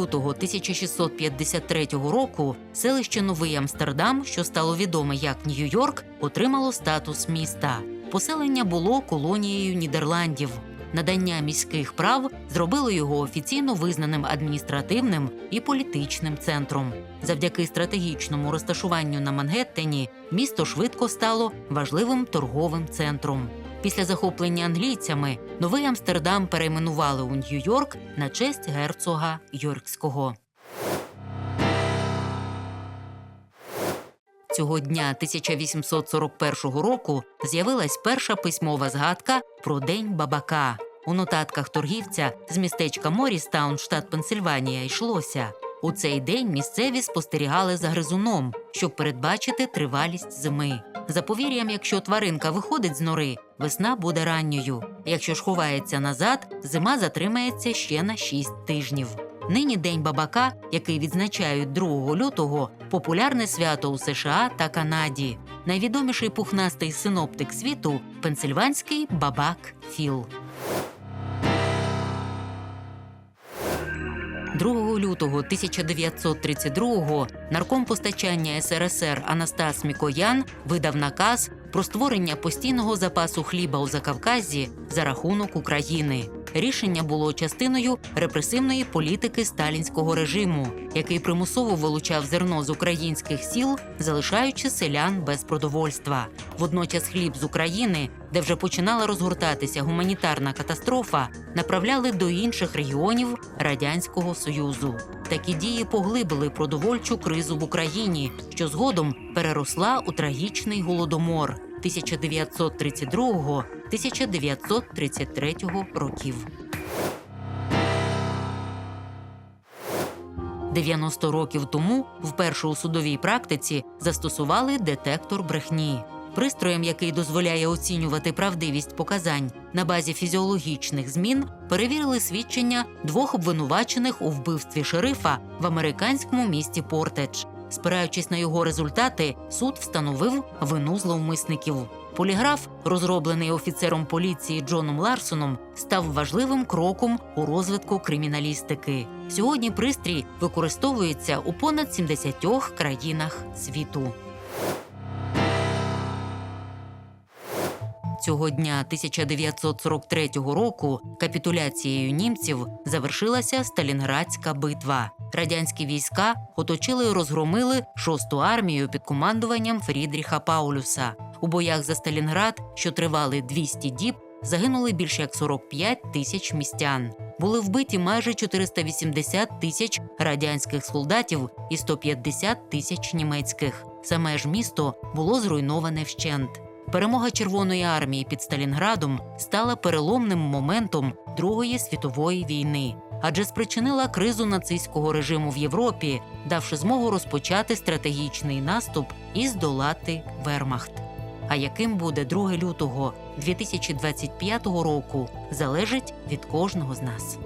лютого 1653 року селище Новий Амстердам, що стало відоме як Нью-Йорк, отримало статус міста. Поселення було колонією Нідерландів. Надання міських прав зробило його офіційно визнаним адміністративним і політичним центром. Завдяки стратегічному розташуванню на Мангеттені місто швидко стало важливим торговим центром. Після захоплення англійцями новий Амстердам перейменували у Нью-Йорк на честь герцога Йоркського. Цього дня 1841 року з'явилась перша письмова згадка про День бабака. У нотатках торгівця з містечка Морістаун, штат Пенсильванія, йшлося. У цей день місцеві спостерігали за гризуном, щоб передбачити тривалість зими. За повір'ям, якщо тваринка виходить з нори, весна буде ранньою. Якщо ж ховається назад, зима затримається ще на 6 тижнів. Нині День бабака, який відзначають 2 лютого, популярне свято у США та Канаді. Найвідоміший пухнастий синоптик світу пенсильванський бабак Філ. 2 лютого 1932-го нарком постачання СРСР Анастас Мікоян видав наказ про створення постійного запасу хліба у Закавказі за рахунок України. Рішення було частиною репресивної політики сталінського режиму, який примусово вилучав зерно з українських сіл, залишаючи селян без продовольства. Водночас хліб з України, де вже починала розгортатися гуманітарна катастрофа, направляли до інших регіонів Радянського Союзу. Такі дії поглибили продовольчу кризу в Україні, що згодом переросла у трагічний голодомор 1932-1933 років. 90 років тому вперше у судовій практиці застосували детектор брехні. Пристроєм, який дозволяє оцінювати правдивість показань на базі фізіологічних змін, перевірили свідчення двох обвинувачених у вбивстві шерифа в американському місті Портедж. Спираючись на його результати, суд встановив вину зловмисників. Поліграф, розроблений офіцером поліції Джоном Ларсоном, став важливим кроком у розвитку криміналістики. Сьогодні пристрій використовується у понад 70 країнах світу. Цього дня 1943 року капітуляцією німців завершилася Сталінградська битва. Радянські війська оточили і розгромили шосту армію під командуванням Фрідріха Паулюса. У боях за Сталінград, що тривали 200 діб, загинули більше як 45 тисяч містян. Були вбиті майже 480 тисяч радянських солдатів і 150 тисяч німецьких. Саме ж місто було зруйноване вщент. Перемога Червоної армії під Сталінградом стала переломним моментом Другої світової війни, адже спричинила кризу нацистського режиму в Європі, давши змогу розпочати стратегічний наступ і здолати Вермахт. А яким буде 2 лютого 2025 року, залежить від кожного з нас.